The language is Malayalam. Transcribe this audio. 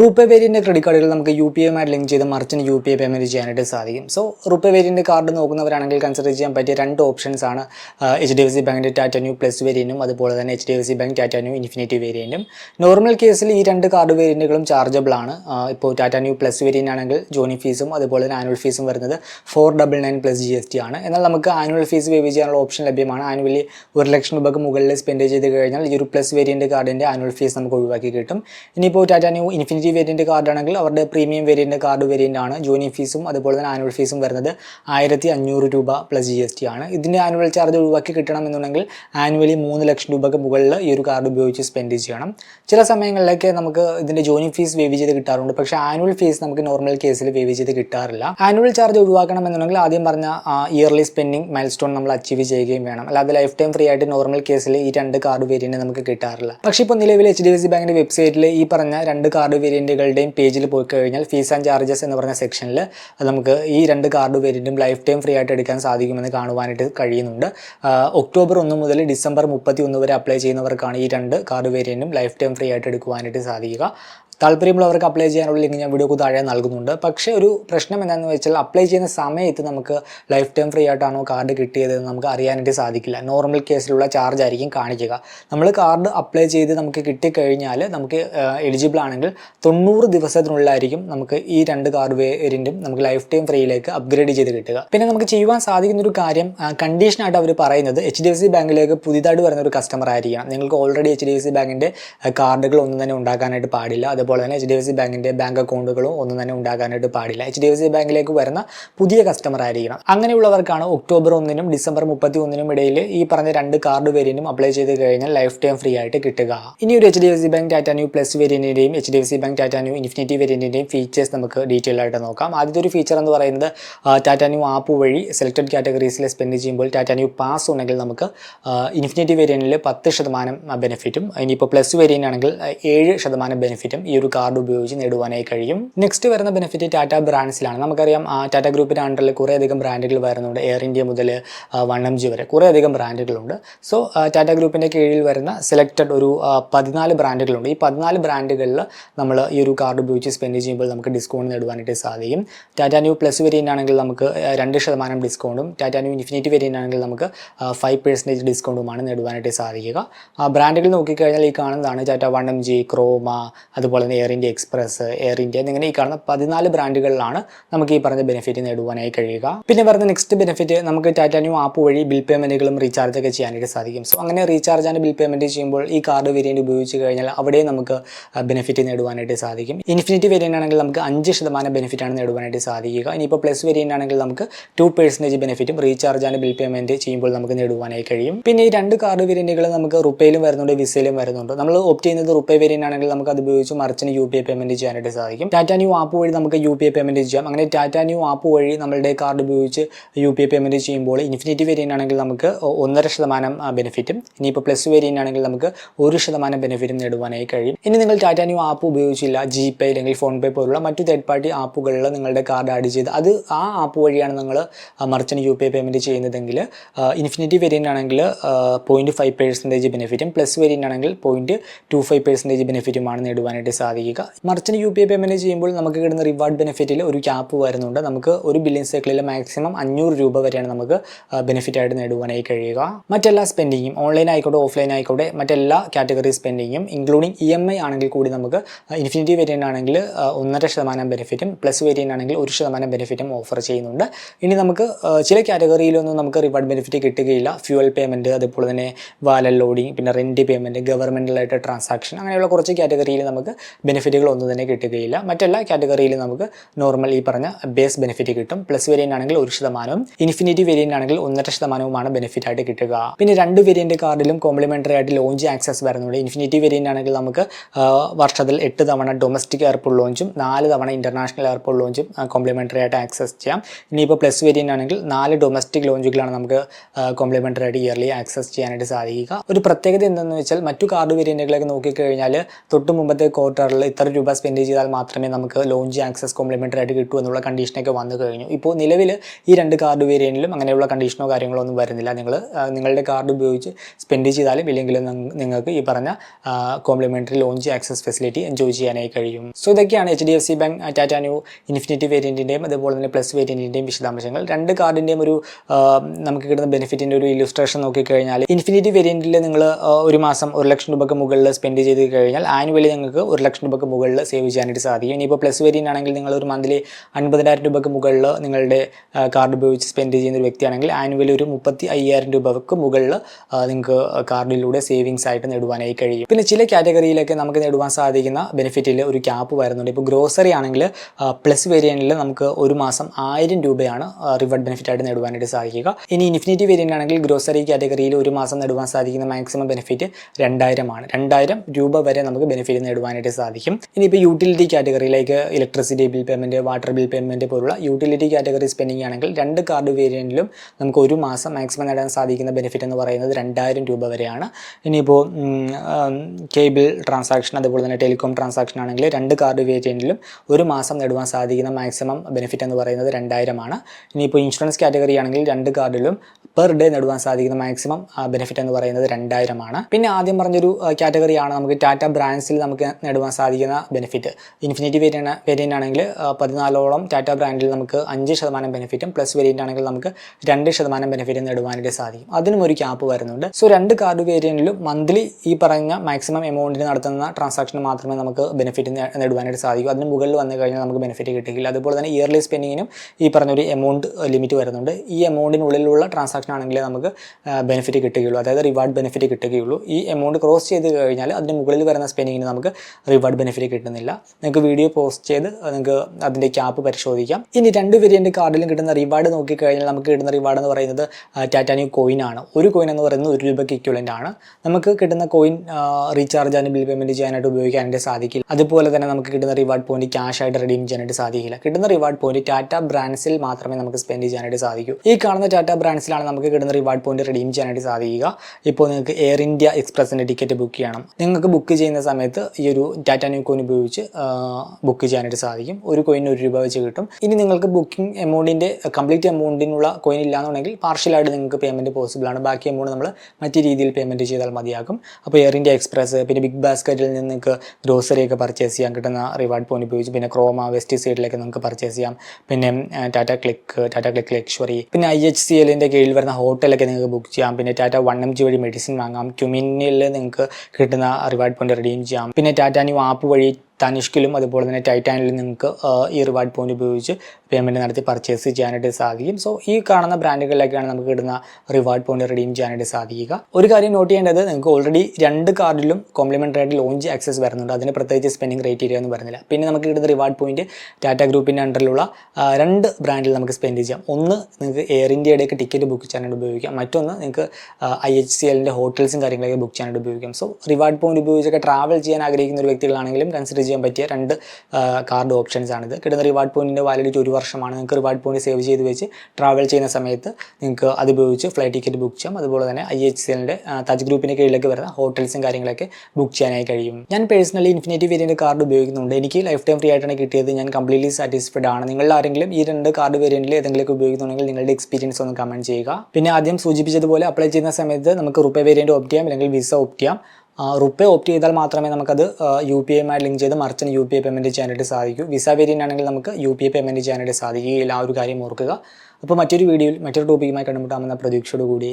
റൂപേ വേരിയന്റെ ക്രെഡിറ്റ് കാർഡുകൾ നമുക്ക് യു പി ഐയുമായിട്ട് ലിങ്ക് ചെയ്ത് മറിച്ചിന് യു പി ഐ പേയ്മെന്റ് ചെയ്യാനായിട്ട് സാധിക്കും. സോ റൂപ്പേ വേരിയന്റെ കാർഡ് നോക്കുന്നവരാണെങ്കിൽ കൺസിഡർ ചെയ്യാൻ പറ്റിയ രണ്ട് ഓപ്ഷൻസ് ആണ് എച്ച് ഡി എഫ് സി ബാങ്കിന്റെ ടാറ്റ ന്യൂ പ്ലസ് വേരിയന്റും അതുപോലെ തന്നെ H D F C bank Tata Neu infinity വേരിയന്റും normal കേസിൽ ഈ രണ്ട് കാർഡ് വേരിയന്റുകളും ചാർജബിൾ ആണ്. ഇപ്പോൾ ടാറ്റ ന്യൂ പ്ലസ് വേരിയന്റ് ആണെങ്കിൽ ജോണി ഫീസും അതുപോലെ തന്നെ ആനുവൽ ഫീസും വരുന്നത് four double nine plus G S T ആണ്. എന്നാൽ നമുക്ക് ആനുവൽ ഫീസ് വേവ് ചെയ്യാനുള്ള ഓപ്ഷൻ ലഭ്യമാണ്. ആനുവലി ഒരു ലക്ഷം രൂപയ്ക്ക് മുകളിൽ സ്പെൻഡ് ചെയ്ത് കഴിഞ്ഞാൽ ഈ ഒരു പ്ലസ് വേരിയന്റ് കാർഡിന്റെ ആനുവൽ ഫീസ് നമുക്ക് ഒഴിവാക്കി കിട്ടും. ഇനിയിപ്പോൾ ടാറ്റ ന്യൂ ഇൻഫിനിറ്റി വേരിയന്റ് കാർഡാണെങ്കിൽ അവരുടെ പ്രീമിയം വേരിയന്റ് കാർഡ് വേരിയന്റ് ആണ്. ജോയിനിങ് ഫീസും അതുപോലെ തന്നെ ആനുവൽ ഫീസും വരുന്നത് ആയിരത്തി അഞ്ഞൂറ് രൂപ പ്ലസ് ജി എസ് ടി ആണ്. ഇതിന്റെ ആനുവൽ ചാർജ് ഒഴിവാക്കി കിട്ടണമെന്നുണ്ടെങ്കിൽ ആനുവലി മൂന്ന് ലക്ഷം രൂപയ്ക്ക് മുകളിൽ ഈ ഒരു കാർഡ് ഉപയോഗിച്ച് സ്പെൻഡ് ചെയ്യണം. ചില സമയങ്ങളിലൊക്കെ നമുക്ക് ഇതിന്റെ ജോയിനിങ് ഫീസ് വേവ് ചെയ്ത് കിട്ടാറുണ്ട്. പക്ഷേ ആനുവൽ ഫീസ് നമുക്ക് നോർമൽ കേസിൽ വേവ് ചെയ്ത് കിട്ടാറില്ല. ആനുവൽ ചാർജ് ഒഴിവാക്കണമെന്നുണ്ടെങ്കിൽ ആദ്യം പറഞ്ഞ ഇയർലി സ്പെൻഡിങ് മൈൽ സ്റ്റോൺ നമ്മൾ അച്ചീവ് ചെയ്യുകയും വേണം. അല്ലാതെ ലൈഫ് ടൈം ഫ്രീ ആയിട്ട് നോർമൽ കേസിൽ ഈ രണ്ട് കാർഡ് വേരിയന്റ് നമുക്ക് കിട്ടാറില്ല. പക്ഷേ ഇപ്പോൾ നിലവിൽ എച്ച് ഡി എഫ് സി ബാങ്കിന്റെ വെബ്സൈറ്റിൽ ഈ പറഞ്ഞ രണ്ട് കാർഡ് വേരിയന്റുകളുടെയും പേജിൽ പോയി കഴിഞ്ഞാൽ ഫീസ് ആൻഡ് ചാർജസ് എന്ന് പറഞ്ഞ സെക്ഷനിൽ നമുക്ക് ഈ രണ്ട് കാർഡ് വേരിയന്റും ലൈഫ് ടൈം ഫ്രീ ആയിട്ട് എടുക്കാൻ സാധിക്കുമെന്ന് കാണുവാനായിട്ട് കഴിയുന്നുണ്ട്. ഒക്ടോബർ ഒന്ന് മുതൽ ഡിസംബർ മുപ്പത്തി ഒന്ന് വരെ അപ്ലൈ ചെയ്യുന്നവർക്കാണ് ഈ രണ്ട് കാർഡ് വേരിയന്റും ലൈഫ് ടൈം ഫ്രീ ആയിട്ട് എടുക്കുവാനായിട്ട് സാധിക്കുക. താല്പര്യമുള്ളവർക്ക് അപ്ലൈ ചെയ്യാനുള്ള ലിങ്ക് ഞാൻ വീഡിയോക്ക് താഴെ നൽകുന്നുണ്ട്. പക്ഷേ ഒരു പ്രശ്നം എന്താണെന്ന് വെച്ചാൽ അപ്ലൈ ചെയ്യുന്ന സമയത്ത് നമുക്ക് ലൈഫ് ടൈം ഫ്രീ ആയിട്ടാണോ കാർഡ് കിട്ടിയതെന്ന് നമുക്ക് അറിയാനായിട്ട് സാധിക്കില്ല. നോർമൽ കേസിലുള്ള ചാർജ് ആയിരിക്കും കാണിക്കുക. നമ്മൾ കാർഡ് അപ്ലൈ ചെയ്ത് നമുക്ക് കിട്ടിക്കഴിഞ്ഞാൽ നമുക്ക് എലിജിബിൾ ആണെങ്കിൽ തൊണ്ണൂറ് ദിവസത്തിനുള്ളിലായിരിക്കും നമുക്ക് ഈ രണ്ട് കാർഡ് വേരിന്റും നമുക്ക് ലൈഫ് ടൈം ഫ്രീയിലേക്ക് അപ്ഗ്രേഡ് ചെയ്ത് കിട്ടുക. പിന്നെ നമുക്ക് ചെയ്യുവാൻ സാധിക്കുന്ന ഒരു കാര്യം കണ്ടീഷനായിട്ട് അവർ പറയുന്നത് എച്ച് ഡി എഫ് സി ബാങ്കിലേക്ക് പുതിയതായിട്ട് വരുന്ന ഒരു കസ്റ്റമർ ആയിരിക്കണം. നിങ്ങൾക്ക് already H D F C ബാങ്കിന്റെ കാർഡുകൾ ഒന്നും തന്നെ ഉണ്ടാക്കാനായിട്ട് പാടില്ല. അതുപോലെ തന്നെ എച്ച് ഡി എഫ് സി ബാങ്കിന്റെ ബാങ്ക് അക്കൗണ്ടുകളും ഒന്നും തന്നെ ഉണ്ടാകാനായിട്ട് പാടില്ല. എച്ച് ഡി എഫ് സി ബാങ്കിലേക്ക് വരുന്ന പുതിയ കസ്റ്റമർ ആയിരിക്കണം. അങ്ങനെയുള്ളവർക്കാണ് ഒക്ടോബർ ഒന്നിനും ഡിസംബർ മുപ്പത്തി ഒന്നിനും ഇടയിൽ ഈ പറഞ്ഞ രണ്ട് കാർഡ് വേരിയന്റും അപ്ലൈ ചെയ്ത് കഴിഞ്ഞാൽ ലൈഫ് ടൈം ഫ്രീ ആയിട്ട് കിട്ടുക. ഇനി ഒരു H D F C bank Tata Neu plus വേരിയന്റിന്റെയും H D F C bank Tata Neu infinity വേരിയന്റിന്റെയും features നമുക്ക് ഡീറ്റെയിൽ ആയിട്ട് നോക്കാം. ആദ്യത്തെ ഒരു ഫീച്ചർ എന്ന് പറയുന്നത് ടാറ്റാ ന്യൂ ആപ്പ് വഴി സെലക്ടഡ് കാറ്റഗറീസിൽ സ്പെൻഡ് ചെയ്യുമ്പോൾ ടാറ്റാ ന്യൂ പാസ് ഉണ്ടെങ്കിൽ നമുക്ക് ഇൻഫിനിറ്റി വേരിയന്റിൽ പത്ത് ശതമാനം ബെനിഫിറ്റും ഇനിയിപ്പോൾ പ്ലസ് വേരിയന്റ് ആണെങ്കിൽ ഏഴ് ശതമാനം ബെനിഫിറ്റും ഈ ഒരു കാർഡ് ഉപയോഗിച്ച് നേടുവാനായി കഴിയും. നെക്സ്റ്റ് വരുന്ന ബെനിഫിറ്റ് ടാറ്റ ബ്രാൻഡ്സിലാണ് നമുക്കറിയാം ടാറ്റ ഗ്രൂപ്പിന്റെ അണ്ടറിൽ കുറേയധികം ബ്രാൻഡുകൾ വരുന്നുണ്ട്. എയർ ഇന്ത്യ മുതൽ വൺ എം ജി വരെ കുറേയധികം ബ്രാൻഡുകളുണ്ട് സോ ടാറ്റ ഗ്രൂപ്പിന്റെ കീഴിൽ വരുന്ന സെലക്റ്റഡ് ഒരു പതിനാല് ബ്രാൻഡുകളുണ്ട് ഈ പതിനാല് ബ്രാൻഡുകളിൽ നമ്മൾ ഈ ഒരു കാർഡ് ഉപയോഗിച്ച് സ്പെൻഡ് ചെയ്യുമ്പോൾ നമുക്ക് ഡിസ്കൗണ്ട് നേടുവാനായിട്ട് സാധിക്കും. ടാറ്റ ന്യൂ പ്ലസ് വേരിയന്റ് ആണെങ്കിൽ നമുക്ക് രണ്ട് ശതമാനം ഡിസ്കൗണ്ടും ടാറ്റ ന്യൂ ഇൻഫിനിറ്റി വേരിയന്റ് ആണെങ്കിൽ നമുക്ക് ഫൈവ് പെർസെന്റേജ് ഡിസ്കൗണ്ടുമാണ് നേടുവാനായിട്ട് സാധിക്കുക. ബ്രാൻഡുകൾ നോക്കിക്കഴിഞ്ഞാൽ ഈ കാണുന്നതാണ് Tata one M G Croma അതുപോലെ തന്നെ Air India express Air India എന്നിങ്ങനെ ഈ കാണുന്ന പതിനാല് ബ്രാൻഡുകളിലാണ് നമുക്ക് ഈ പറഞ്ഞ ബെനിഫിറ്റ് നേടുവാനായി കഴിയുക. പിന്നെ പറഞ്ഞ നെക്സ്റ്റ് ബെനിഫിറ്റ് നമുക്ക് ടാറ്റ ന്യൂ ആപ്പ് വഴി ബിൽ പേയ്മെന്റുകളും റീചാർജ് ഒക്കെ ചെയ്യാനായിട്ട് സാധിക്കും. സോ അങ്ങനെ റീചാർജ് ആൻഡ് ബിൽ പേയ്മെന്റ് ചെയ്യുമ്പോൾ ഈ കാർഡ് വേരിയന്റ് ഉപയോഗിച്ച് കഴിഞ്ഞാൽ അവിടെ നമുക്ക് ബെനിഫിറ്റ് നേടുവാനായിട്ട് സാധിക്കും. ഇൻഫിനിറ്റി വേരിയന്റ് ആണെങ്കിൽ നമുക്ക് അഞ്ച് ശതമാനം ആണ് നേടുവാനായിട്ട് സാധിക്കുക. ഇനിയിപ്പോൾ പ്ലസ് വേരിയന്റ് ആണെങ്കിൽ നമുക്ക് ടു പെർസെന്റേജ് ബെനിഫിറ്റും റീചാർജ് ആൻഡ് ബിൽ പേയ്മെന്റ് ചെയ്യുമ്പോൾ നമുക്ക് നേടുവാനായി കഴിയും. പിന്നെ ഈ രണ്ട് കാർഡ് വേരിയന്റുകൾ നമുക്ക് റുപ്പയിലും വരുന്നുണ്ട് വിസയിലും വരുന്നുണ്ട്. നമ്മൾ ഓപ്റ്റ് ചെയ്യുന്നത് റുപ്പേ വേരിയന്റ് ആണെങ്കിൽ നമുക്ക് അത് ഉപയോഗിച്ച് മറിച്ചിന് യു പി ഐ പേയ്മെന്റ് ചെയ്യാനായിട്ട് സാധിക്കും. ടാറ്റ ന്യൂ ആപ്പ് വഴി നമുക്ക് യു പി ഐ പേയ്മെന്റ് ചെയ്യാം. അങ്ങനെ ടാറ്റ ന്യൂ ആപ്പ് വഴി നമ്മുടെ കാർഡ് ഉപയോഗിച്ച് യു പി ഐ പേയ്മെന്റ് ചെയ്യുമ്പോൾ ഇൻഫിനിറ്റി വേരിയന്റ് ആണെങ്കിൽ നമുക്ക് ഒന്നര ശതമാനം ബെനിഫിറ്റും ഇനിയിപ്പോൾ പ്ലസ് വേരിയന്റ് ആണെങ്കിൽ നമുക്ക് ഒരു ശതമാനം ബെനിഫിറ്റും നേടുവാനായി കഴിയും. ഇനി നിങ്ങൾ ടാറ്റാ ന്യൂ ആപ്പ് ഉപയോഗിച്ചില്ല ജി പേ അല്ലെങ്കിൽ ഫോൺ പേ പോലുള്ള മറ്റു തേർഡ് പാർട്ടി ആപ്പുകളിൽ നിങ്ങളുടെ കാർഡ് ആഡ് ചെയ്ത് അത് ആ ആപ്പ് വഴിയാണ് നിങ്ങൾ മറിച്ചിന് യു പി ഐ പേയ്മെന്റ് ചെയ്യുന്നതെങ്കിൽ ഇൻഫിനിറ്റി വേരിയന്റ് ആണെങ്കിൽ പോയിന്റ് ഫൈവ് പെർസെന്റേജ് ബെനിഫിറ്റും പ്ലസ് വേരിയന്റ് ആണെങ്കിൽ പോയിന്റ് ടു ഫൈവ് പെർസെന്റേജ് ബെനിഫിറ്റുമാണ് നേടുവാനായിട്ട് സാധിക്കുക. മറിച്ചിന് യു പി ഐ പേയ്മെന്റ് ചെയ്യുമ്പോൾ നമുക്ക് കിട്ടുന്ന റിവാർഡ് ബെനിഫിറ്റിൽ ഒരു ക്യാപ്പ് വരുന്നുണ്ട്. നമുക്ക് ഒരു ബില്ലിംഗ് സൈക്കിളിൽ മാക്സിമം അഞ്ഞൂറ് രൂപ വരെയാണ് നമുക്ക് ബെനിഫിറ്റ് ആയിട്ട് നേടുവാനായി കഴിയുക. മറ്റെല്ലാ സ്പെൻഡിങ്ങും ഓൺലൈൻ ആയിക്കോട്ടെ ഓഫ്ലൈൻ ആയിക്കോട്ടെ മറ്റെല്ലാ കാറ്റഗറി സ്പെൻഡിങ്ങും ഇൻക്ലൂഡിങ് ഇ എം ഐ ആണെങ്കിൽ കൂടി നമുക്ക് ഇൻഫിനിറ്റി വേരിയന്റ് ആണെങ്കിൽ ഒന്നര ശതമാനം ബെനിഫിറ്റും പ്ലസ് വേരിയന്റ് ആണെങ്കിൽ ഒരു ശതമാനം ബെനിഫിറ്റും ഓഫർ ചെയ്യുന്നുണ്ട്. ഇനി നമുക്ക് ചില കാറ്റഗറിയിലൊന്നും നമുക്ക് റിവാർഡ് ബെനിഫിറ്റ് കിട്ടുകയില്ല. ഫ്യൂവൽ പേയ്മെന്റ് അതുപോലെ തന്നെ വാലൽ ലോഡിങ് പിന്നെ റെന്റ് പേയ്മെന്റ് ഗവൺമെന്റലായിട്ട് ട്രാൻസാക്ഷൻ അങ്ങനെയുള്ള കുറച്ച് കാറ്റഗറിയിൽ നമുക്ക് ബെനിഫിറ്റുകൾ ഒന്നും തന്നെ കിട്ടുകയില്ല. മറ്റെല്ലാ കാറ്റഗറിയിലും നമുക്ക് നോർമൽ ഈ പറഞ്ഞ ബേസ് ബെനിഫിറ്റ് കിട്ടും. പ്ലസ് വേരിയന്റ് ആണെങ്കിൽ ഒരു ശതമാനവും ഇൻഫിനിറ്റി വേരിയന്റ് ആണെങ്കിൽ ഒന്നര ശതമാനവുമാണ് ബെനിഫിറ്റ് ആയിട്ട് കിട്ടുക. പിന്നെ രണ്ട് വേരിയന്റ് കാർഡിലും കോംപ്ലിമെന്ററി ആയിട്ട് ലോഞ്ച് ആക്സസ് വരുന്നുണ്ട്. ഇൻഫിനിറ്റി വേരിയന്റ് ആണെങ്കിൽ നമുക്ക് വർഷത്തിൽ എട്ട് തവണ ഡൊമസ്റ്റിക് എയർപോർട്ട് ലോഞ്ചും നാല് തവണ ഇന്റർനാഷണൽ എയർപോർട്ട് ലോഞ്ചും കോംപ്ലിമെന്ററി ആയിട്ട് ആക്സസ് ചെയ്യാം. ഇനിയിപ്പോൾ പ്ലസ് വേരിയന്റ് ആണെങ്കിൽ നാല് ഡൊമസ്റ്റിക് ലോഞ്ചുകളാണ് നമുക്ക് കോംപ്ലിമെന്ററി ആയിട്ട് ഇയർലി ആക്സസ് ചെയ്യാനായിട്ട് സാധിക്കുക. ഒരു പ്രത്യേകത എന്തെന്ന് വെച്ചാൽ മറ്റു കാർഡ് വേരിയന്റുകളൊക്കെ നോക്കിക്കഴിഞ്ഞാൽ തൊട്ട് മുമ്പത്തെ ക്വാർട്ടറിൽ കാർഡിൽ ഇത്ര രൂപ സ്പെൻഡ് ചെയ്താൽ മാത്രമേ നമുക്ക് ലോഞ്ച് ആക്സസ് കോംപ്ലിമെന്ററി ആയിട്ട് കിട്ടൂ എന്നുള്ള കണ്ടീഷനൊക്കെ വന്നു കഴിഞ്ഞു. ഇപ്പോൾ നിലവിൽ ഈ രണ്ട് കാർഡ് വേരിയന്റിലും അങ്ങനെയുള്ള കണ്ടീഷനോ കാര്യങ്ങളോ ഒന്നും വരുന്നില്ല. നിങ്ങൾ നിങ്ങളുടെ കാർഡ് ഉപയോഗിച്ച് സ്പെൻഡ് ചെയ്താലും ഇല്ലെങ്കിലും നിങ്ങൾക്ക് ഈ പറഞ്ഞ complimentary lounge access facility enjoy ചെയ്യാനായി കഴിയും. സോ ഇതൊക്കെയാണ് H D F C bank Tata Neu infinity വേരിയന്റിന്റെയും അതുപോലെ തന്നെ പ്ലസ് വേരിയന്റിന്റെയും വിശദാംശങ്ങൾ. രണ്ട് കാർഡിന്റെയും ഒരു നമുക്ക് കിട്ടുന്ന ബെനിഫിറ്റിന്റെ ഒരു ഇല്ലുസ്ട്രേഷൻ നോക്കിക്കഴിഞ്ഞാൽ ഇൻഫിനിറ്റി വേരിയന്റിൽ നിങ്ങൾ ഒരു മാസം ഒരു ലക്ഷം രൂപയ്ക്ക് മുകളിൽ സ്പെൻഡ് ചെയ്ത് കഴിഞ്ഞാൽ ആനുവലി നിങ്ങൾക്ക് ഒരു ലക്ഷം രൂപയ്ക്ക് മുകളിൽ സേവ് ചെയ്യാനായിട്ട് സാധിക്കും. ഇനിയിപ്പോൾ പ്ലസ് വേരിയന്റ് ആണെങ്കിൽ നിങ്ങൾ ഒരു മന്ത്ലി അൻപതിനായിരം രൂപയ്ക്ക് മുകളിൽ നിങ്ങളുടെ കാർഡ് ഉപയോഗിച്ച് സ്പെൻഡ് ചെയ്യുന്ന ഒരു വ്യക്തിയാണെങ്കിൽ ആനുവലി ഒരു മുപ്പത്തി അയ്യായിരം രൂപയ്ക്ക് മുകളിൽ നിങ്ങൾക്ക് കാർഡിലൂടെ സേവിങ്സ് ആയിട്ട് നേടുവാനായി കഴിയും. പിന്നെ ചില കാറ്റഗറിയിലൊക്കെ നമുക്ക് നേടുവാൻ സാധിക്കുന്ന ബെനിഫിറ്റിൽ ഒരു ക്യാപ്പ് വരുന്നുണ്ട്. ഇപ്പോൾ ഗ്രോസറി ആണെങ്കിൽ പ്ലസ് വേരിയന്റിൽ നമുക്ക് ഒരു മാസം ആയിരം രൂപയാണ് റിവാർഡ് ബെനിഫിറ്റ് ആയിട്ട് നേടുവാനായിട്ട് സാധിക്കുക. ഇനി ഇൻഫിനിറ്റി വേരിയന്റ് ആണെങ്കിൽ ഗ്രോസറി കാറ്റഗറിയിൽ ഒരു മാസം നേടുവാൻ സാധിക്കുന്ന മാക്സിമം ബെനിഫിറ്റ് രണ്ടായിരമാണ്. രണ്ടായിരം രൂപ വരെ നമുക്ക് ബെനിഫിറ്റ് നേടുവാനായിട്ട് സാധിക്കും. ഇനിയിപ്പോൾ utility കാറ്റഗറിയിലേക്ക് electricity bill payment water bill payment പോലുള്ള യൂട്ടിലിറ്റി കാറ്റഗറി സ്പെൻഡിങ് ആണെങ്കിൽ രണ്ട് കാർഡ് വേരിയന്റിലും നമുക്ക് ഒരു മാസം മാക്സിമം നേടാൻ സാധിക്കുന്ന ബെനിഫിറ്റ് എന്ന് പറയുന്നത് രണ്ടായിരം രൂപ വരെയാണ്. ഇനിയിപ്പോൾ കേബിൾ ട്രാൻസാക്ഷൻ അതുപോലെ തന്നെ ടെലികോം ട്രാൻസാക്ഷൻ ആണെങ്കിൽ രണ്ട് കാർഡ് വേരിയന്റിലും ഒരു മാസം നേടുവാൻ സാധിക്കുന്ന മാക്സിമം ബെനിഫിറ്റ് എന്ന് പറയുന്നത് രണ്ടായിരമാണ്. ഇനിയിപ്പോൾ ഇൻഷുറൻസ് കാറ്റഗറി ആണെങ്കിൽ രണ്ട് കാർഡിലും പെർ ഡേ നേടുവാൻ സാധിക്കുന്ന മാക്സിമം ബെനിഫിറ്റ് എന്ന് പറയുന്നത് രണ്ടായിരമാണ്. പിന്നെ ആദ്യം പറഞ്ഞൊരു കാറ്റഗറിയാണ് നമുക്ക് ടാറ്റ ബ്രാൻഡ്സിൽ നമുക്ക് നേടുവാൻ സാധിക്കുന്ന ബെനിഫിറ്റ് ഇൻഫിനിറ്റി വേരിയന്റ് വേരിയന്റ് ആണെങ്കിൽ പതിനാലോളം ടാറ്റ ബ്രാൻഡിൽ നമുക്ക് അഞ്ച് ശതമാനം ബെനിഫിറ്റും പ്ലസ് വേരിയന്റ് ആണെങ്കിൽ നമുക്ക് രണ്ട് ശതമാനം ബെനിഫിറ്റ് നേടുവാനായിട്ട് സാധിക്കും. അതിനും ഒരു ക്യാപ്പ് വരുന്നുണ്ട്. സോ രണ്ട് കാർഡ് വേരിയന്റിലും മന്ത്ലി ഈ പറഞ്ഞ മാക്സിമം എമൗണ്ടിന് നടത്തുന്ന ട്രാൻസാക്ഷൻ മാത്രമേ നമുക്ക് ബെനിഫിറ്റ് നേടുവാനായിട്ട് സാധിക്കൂ. അതിന് മുകളിൽ വന്നു കഴിഞ്ഞാൽ നമുക്ക് ബെനിഫിറ്റ് കിട്ടില്ല അതുപോലെ തന്നെ ഇയർലി സ്പെൻഡിങ്ങിനും ഈ പറഞ്ഞൊരു എമൗണ്ട് ലിമിറ്റ് വരുന്നുണ്ട്. ഈ എമൗണ്ടിനുള്ളിലുള്ള ട്രാൻസാക്ഷൻ ആണെങ്കിൽ നമുക്ക് ബെനിഫിറ്റ് കിട്ടുകയുള്ളൂ. അതായത് റിവാർഡ് ബെനിഫിറ്റ് കിട്ടുകയുള്ളൂ. ഈ എമൗണ്ട് ക്രോസ് ചെയ്ത് കഴിഞ്ഞാൽ അതിന് മുകളിൽ വരുന്ന സ്പെൻഡിങ്ങിന് നമുക്ക് റിവാർഡ് ബെനിഫിറ്റ് കിട്ടുന്നില്ല. നിങ്ങൾക്ക് വീഡിയോ പോസ്റ്റ് ചെയ്ത് നിങ്ങൾക്ക് അതിന്റെ ക്യാപ്പ് പരിശോധിക്കാം. ഇനി രണ്ട് വേരിയന്റ് കാർഡിലും കിട്ടുന്ന റിവാർഡ് നോക്കിക്കഴിഞ്ഞാൽ നമുക്ക് കിട്ടുന്ന റിവാർഡ് എന്ന് പറയുന്നത് ടാറ്റാനിയോ കോയിൻ ആണ്. ഒരു കോയിൻ എന്ന് പറയുന്നത് ഒരു രൂപയ്ക്ക് ഇക്വലന്റ് ആണ്. നമുക്ക് കിട്ടുന്ന കോയിൻ റീചാർജ് ആണ് ബിൽ പേയ്മെന്റ് ചെയ്യാനായിട്ട് ഉപയോഗിക്കാനായിട്ട് സാധിക്കില്ല. അതുപോലെ തന്നെ നമുക്ക് കിട്ടുന്ന റിവാർഡ് പോയിന്റ് ക്യാഷ് ആയിട്ട് റെഡീം ചെയ്യാനായിട്ട് സാധിക്കില്ല. കിട്ടുന്ന റിവാർഡ് പോയിന്റ് ടാറ്റ ബ്രാൻഡ്സിൽ മാത്രമേ നമുക്ക് സ്പെൻഡ് ചെയ്യാനായിട്ട് സാധിക്കൂ. ഈ കാണുന്ന ടാറ്റ ബ്രാൻഡ്സിലാണ് നമുക്ക് കിട്ടുന്ന റിവാർഡ് പോയിന്റ് റെഡീം ചെയ്യാനായിട്ട് സാധിക്കുക. ഇപ്പോൾ നിങ്ങൾക്ക് എയർ ഇന്ത്യ എക്സ്പ്രസിന്റെ ടിക്കറ്റ് ബുക്ക് ചെയ്യണം. നിങ്ങൾക്ക് ബുക്ക് ചെയ്യുന്ന സമയത്ത് ഈ ഒരു ടാറ്റ ന്യൂ കോയിൻ ഉപയോഗിച്ച് ബുക്ക് ചെയ്യാനായിട്ട് സാധിക്കും. ഒരു കോയിന് ഒരു രൂപ വെച്ച് കിട്ടും. ഇനി നിങ്ങൾക്ക് ബുക്കിംഗ് എമൗണ്ടിന്റെ കംപ്ലീറ്റ് എമൗണ്ടിനുള്ള കോയിൻ ഇല്ലാന്നുണ്ടെങ്കിൽ പാർഷ്യലായിട്ട് നിങ്ങൾക്ക് പേയ്മെന്റ് പോസിബിൾ ആണ്. ബാക്കി എമൗണ്ട് നമ്മൾ മറ്റു രീതിയിൽ പേയ്മെന്റ് ചെയ്താൽ മതിയാകും. അപ്പോൾ എയർ ഇന്ത്യ എക്സ്പ്രസ് പിന്നെ ബിഗ് ബാസ്ക്കറ്റിൽ നിന്ന് നിങ്ങൾക്ക് ഗ്രോസറി ഒക്കെ പർച്ചേസ് ചെയ്യാൻ കിട്ടുന്ന റിവാർഡ് പോയിന്റ് ഉപയോഗിച്ച് പിന്നെ ക്രോമ വെസ്റ്റ് സൈഡിലൊക്കെ നിങ്ങൾക്ക് പർച്ചേസ് ചെയ്യാം. പിന്നെ Tata click Tata click luxury പിന്നെ ഐ എച്ച് സി എല്ലിന്റെ കീഴിൽ വരുന്ന ഹോട്ടലൊക്കെ നിങ്ങൾക്ക് ബുക്ക് ചെയ്യാം. പിന്നെ ടാറ്റ വൺ എം ജി വഴി മെഡിസിൻ വാങ്ങാം. ക്യുമിനിൽ നിങ്ങൾക്ക് കിട്ടുന്ന റിവാർഡ് പോയിന്റ് റിഡീം ചെയ്യാം. പിന്നെ ടാറ്റ ന്യൂ ആപ്പ് വഴി തനിഷ്കിലും അതുപോലെ തന്നെ ടൈറ്റാനിലും നിങ്ങൾക്ക് ഈ റിവാർഡ് പോയിന്റ് ഉപയോഗിച്ച് പേയ്മെന്റ് നടത്തി പർച്ചേസ് ചെയ്യാനായിട്ട് സാധിക്കും. സോ ഈ കാണുന്ന ബ്രാൻഡുകളിലൊക്കെയാണ് നമുക്ക് കിട്ടുന്ന റിവാർഡ് പോയിന്റ് റിഡീം ചെയ്യാനായിട്ട് സാധിക്കുക. ഒരു കാര്യം നോട്ട് ചെയ്യേണ്ടത് നിങ്ങൾക്ക് ഓൾറെഡി രണ്ട് കാർഡിലും കോംപ്ലിമെന്ററി ആയിട്ട് ലോഞ്ച് ആക്സസ് വരുന്നുണ്ട്. അതിന് പ്രത്യേകിച്ച് സ്പെൻഡിങ് റേറ്റ് ഏരിയ ഒന്നും വരുന്നില്ല. പിന്നെ നമുക്ക് കിട്ടുന്ന റിവാർഡ് പോയിന്റ് ടാറ്റ ഗ്രൂപ്പിന്റെ അണ്ടറിലുള്ള രണ്ട് ബ്രാൻഡിൽ നമുക്ക് സ്പെൻഡ് ചെയ്യാം. ഒന്ന് നിങ്ങൾക്ക് എയർ ഇന്ത്യയുടെയൊക്കെ ടിക്കറ്റ് ബുക്ക് ചെയ്യാനായിട്ട് ഉപയോഗിക്കാം. മറ്റൊന്ന് നിങ്ങൾക്ക് ഐ എച്ച് സി എല്ലിന്റെ ഹോട്ടൽസും കാര്യങ്ങളൊക്കെ ബുക്ക് ചെയ്യാനായിട്ട് ഉപയോഗിക്കാം. സോ റിവാർഡ് പോയിന്റ് ഉപയോഗിച്ചൊക്കെ ട്രാവൽ ചെയ്യാൻ ആഗ്രഹിക്കുന്ന ഒരു വ്യക്തികളാണെങ്കിലും കൺസിഡർ ചെയ്യാൻ പറ്റിയ രണ്ട് കാർഡ് ഓപ്ഷൻസ് ആണിത്. കിട്ടുന്ന റിവാർഡ് പോയിന്റിന്റെ വാലിഡിറ്റി ഒരു വർഷമാണ്. നിങ്ങൾക്ക് റിവാർഡ് പോയിന്റ് സേവ് ചെയ്ത് വെച്ച് ട്രാവൽ ചെയ്യുന്ന സമയത്ത് നിങ്ങൾക്ക് അത് ഉപയോഗിച്ച് ഫ്ലൈറ്റ് ടിക്കറ്റ് ബുക്ക് ചെയ്യാം. അതുപോലെ തന്നെ ഐ എച്ച് സിലിന്റെ തജ് ഗ്രൂപ്പിന്റെ കീഴിലേക്ക് വരുന്ന ഹോട്ടൽസും കാര്യങ്ങളൊക്കെ ബുക്ക് ചെയ്യാനായി കഴിയും. ഞാൻ പേഴ്സണലി ഇൻഫിനിറ്റി വേരിയന്റ് കാർഡ് ഉപയോഗിക്കുന്നുണ്ട്. എനിക്ക് ലൈഫ് ടൈം ഫ്രീ ആയിട്ടാണ് കിട്ടിയത്. ഞാൻ കംപ്ലീറ്റ്ലി സാറ്റിസ്ഫൈഡ് ആണ്. നിങ്ങൾ ആരെങ്കിലും ഈ രണ്ട് കാർഡ് വേരിയന്റിൽ ഏതെങ്കിലും ഉപയോഗിക്കുന്നുണ്ടെങ്കിൽ നിങ്ങളുടെ എക്സ്പീരിയൻസ് ഒന്ന് കമന്റ് ചെയ്യുക. പിന്നെ ആദ്യം സൂചിപ്പിച്ചതുപോലെ അപ്ലൈ ചെയ്യുന്ന സമയത്ത് നമുക്ക് റുപ്പേ വേരിയന്റ് ഓപ്റ്റ് ചെയ്യാം. അല്ലെങ്കിൽ വിസ ഓപ്റ്റ് ചെയ്യാം. റുപ്പേ ഓപ്റ്റ് ചെയ്താൽ മാത്രമേ നമുക്കത് യു പി ഐയുമായി ലിങ്ക് ചെയ്ത് മറിച്ചിന് യു പി ഐ പേയ്മെന്റ് ചെയ്യാനായിട്ട് സാധിക്കൂ. വിസ വേരിയന്റ് ആണെങ്കിൽ നമുക്ക് യു പി ഐ പേയ്മെന്റ് ചെയ്യാനായിട്ട് സാധിക്കുകയില്ല. ആ ഒരു കാര്യം ഓർക്കുക. അപ്പോൾ മറ്റൊരു വീഡിയോയിൽ മറ്റൊരു ടോപ്പിക്കുമായി കണ്ടുമുട്ടാമെന്ന പ്രതീക്ഷയോടുകൂടി.